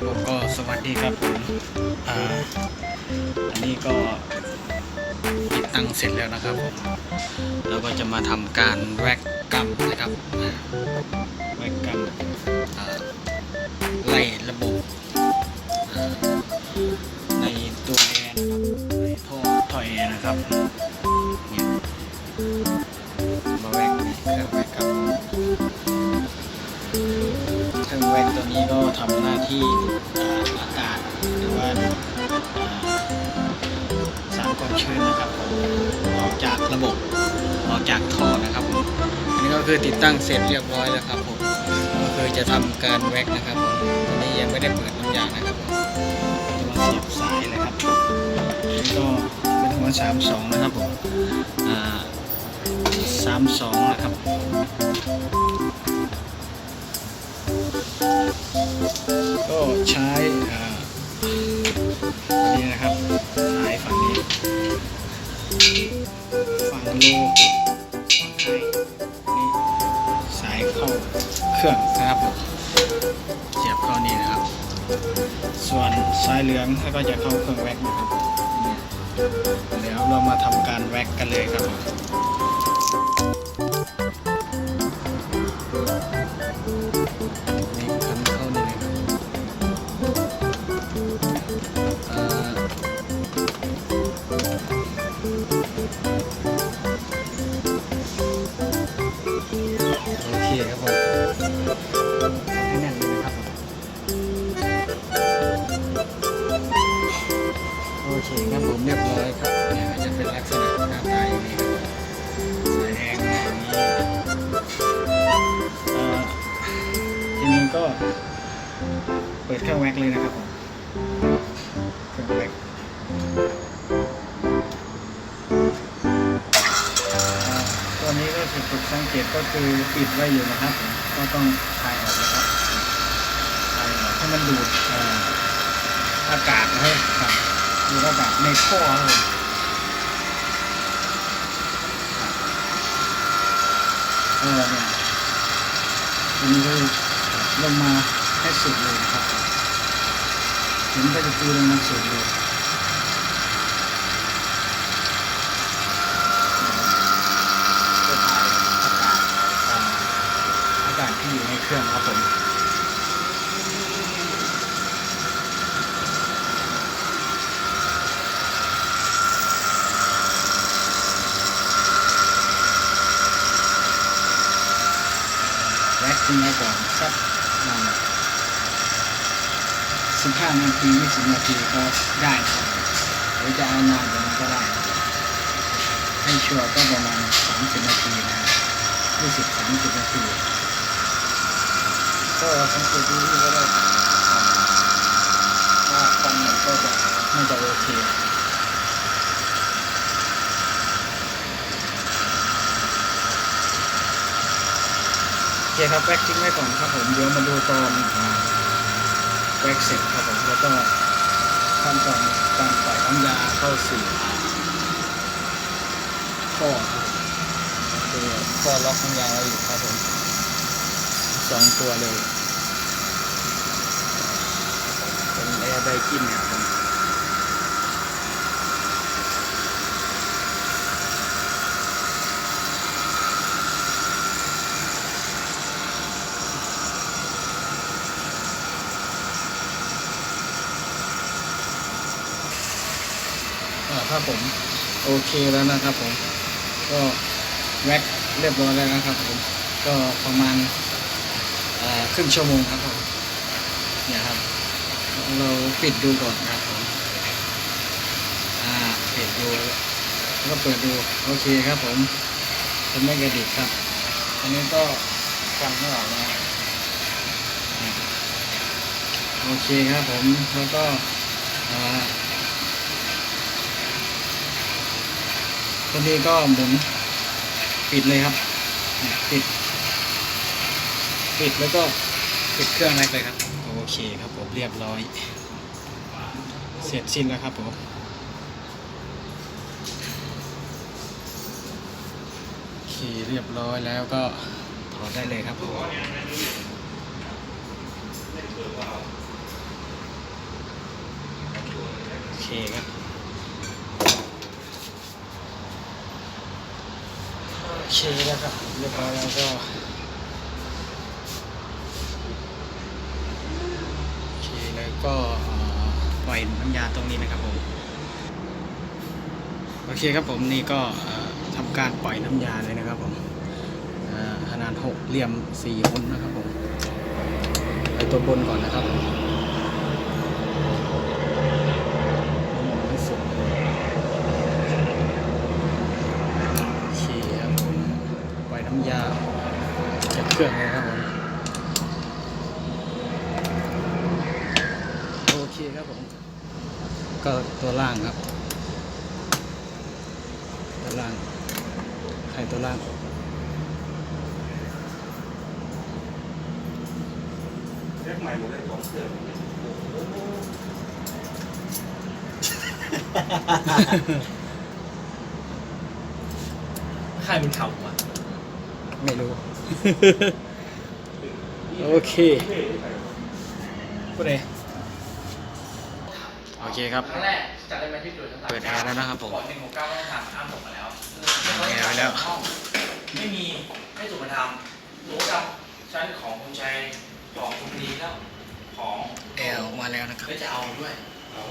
ครับผมก็สวัสดีครับผมอ่าอันนี้ก็ติดตั้งเสร็จแล้วนะครับผมเราก็จะมาทำการแว็กกรรมนะครับแว็กกรรมไล่ระบบ นี้ก็ทำหน้าที่อากาศหรือว่าอ่าสารความชื้นนะครับผมออกจากระบบออกจากท่อนะครับผมอันนี้ก็คือติดตั้งเสร็จเรียบร้อยแล้วครับผมก็คือจะทำการแว็กนะครับผมตอนนี้ยังไม่ได้เปิดน้ำยางนะครับผมจะมาเสียบสายเลยครับนี่ก็เป็นหัวสามสองนะครับผมอ่าสามสองนะครับ ก็ใช้อ่าอันนี้นะครับสายฝั่งนี้ ฝั่งโลฝั่งไฮนี่สายเข้าเครื่องนะครับผมเสียบเข้านี่นะครับ ส่วนสายเหลืองก็จะเข้าเครื่องแว็กนะครับนี่เดี๋ยวเรามาทำการแว็กกันเลยครับผม โอเคครับผมให้แน่นเลยนะครับผมโอเคครับผมเรียบร้อยครับเนี่ยจะเป็นลักษณะหน้าตาอย่างนี้ครับผมสายแดงอย่างนี้ทีนี้ก็เปิดเครื่องแว็กเลยนะครับผมเครื่องแรก ตัวนี้ก็ถูกสังเกตก็คือปิดไว้อยู่นะครับ ก็ต้องคลายออกนะครับคลายออกให้มันดูดอากาศนะครับครับดูดอากาศในท่อครับเออเนี่ยอันนี้ก็ลงมาให้สุดเลยนะครับเห็นก็จะตีลงมาสุดเลยก็ถ่ายอากาศอ่าอากาศที่อยู่ใน เครื่องครับผมแว็กทิ้งไว้ก่อนสักอ่าสิบห้านาทียี่สิบนาทีก็ได้ครับหรือจะเอานานกว่านั้นก็ได้ ให้ชัวร์ก็ประมาณสามสิบนาทีนะยี่สิบสามสิบนาที ก็สังเกตดูนี่ก็ได้ว่าควันมันก็จะน่จะโอเคโอเคครับแบ็กทิ้งไว้ก่อนครับผมเดี๋ยวมาดูตอนแว็กเสร็จครับผมแล้วก็ขั้นตอนการปล่อยน้ำยาเข้าสู่ข้อคือข้อล็อกน้ำยาไว้อยู่ครับผม สองตัวเลยเป็นแอร์ไดกินเนี่ยครับผมอ่าครับผมโอเคแล้วนะครับผมก็แว็กเรียบร้อยแล้วนะครับผมก็ประมาณ ครึ่งชั่วโมงครับผมเนี่ยครับ เราปิดดูก่อนนะครับผมอ่าปิดดูแล้วก็เปิดดูโอเคครับผมจะไม่กระดิกครับ อันนี้ก็ฟังไม่ออกนะโอเคครับผมแล้วก็อ่าตัวนี้ก็หมุนปิดเลยครับ ปิด ปิดแล้วก็ปิดเครื่องแรกเลยครับ โอเคครับผมเรียบร้อย เสร็จสิ้นแล้วครับผมโอเคเรียบร้อยแล้วก็ถอดได้เลยครับผมโอเครับโอเคแล้วครับเรียบร้อยแล้วก็โอเคแล้วก็เอ่อปล่อย น้ำยาตรงนี้นะครับผมโอเคครับผมนี่ก็ทำการปล่อยน้ำยาเลยนะครับผมขนาดหกเหลี่ยมสี่หุ้นนะครับผมไปตัวบนก่อนนะครับผมไม่สุดโอเคครับผมปล่อยน้ำยาจากเครื่องเลยครับผมโอเคครับผม ก็ ตัวล่างครับ ตัวล่างใครตัวล่างเรียกใหม่หมดเลยสองเครื่องใครเป็นเขาวะไม่รู้ โอเค พูดเลย โอเคครับ ครั้งแรกจะได้ไหมที่ดูดเปิดแอร์แล้วนะครับผม ก่อนหนึ่งหกเก้าต้องทำอ้ามผมมาแล้วเปิดแอร์ไว้แล้ว ห้องไม่มีไม่ถูกมาทำหนูกับชั้นของคุณชัยของคุณดีแล้วของแอร์ออกมาแล้วนะครับ ก็จะเอาด้วยเอา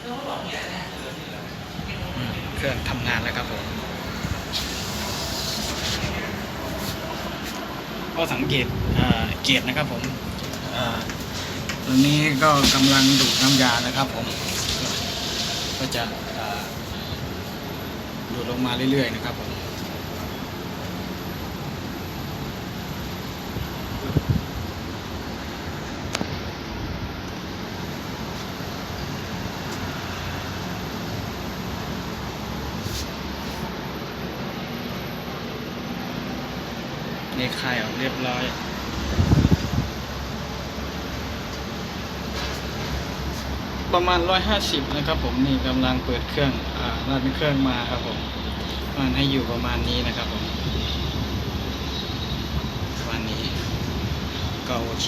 แล้วเขาบอกเนี่ยแน่เลยนี่แหละอืมเครื่องทำงานแล้วครับผม ก็สังเกตเอ่อเกียรตินะครับผมเอ่อ ตัวนี้ก็กำลังดูดน้ำยานะครับผม ก็จะดูดลงมาเรื่อยๆนะครับผมนี่คายออกเรียบร้อย ประมาณ 150 นะครับผมนี่กำลังเปิดเครื่องอ่ารันเครื่องมาครับผมมันให้อยู่ประมาณนี้นะครับผมประมาณนี้ก็โอเค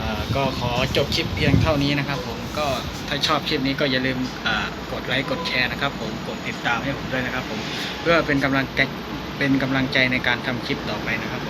อ่าก็ขอจบคลิปเพียงเท่านี้นะครับผมก็ถ้าชอบคลิปนี้ก็อย่าลืมอ่ากดไลค์กดแชร์นะครับผมกดติดตามให้ผมด้วยนะครับผมเพื่อเป็นกำลังใจเป็นกำลังใจในการทำคลิปต่อไปนะครับผม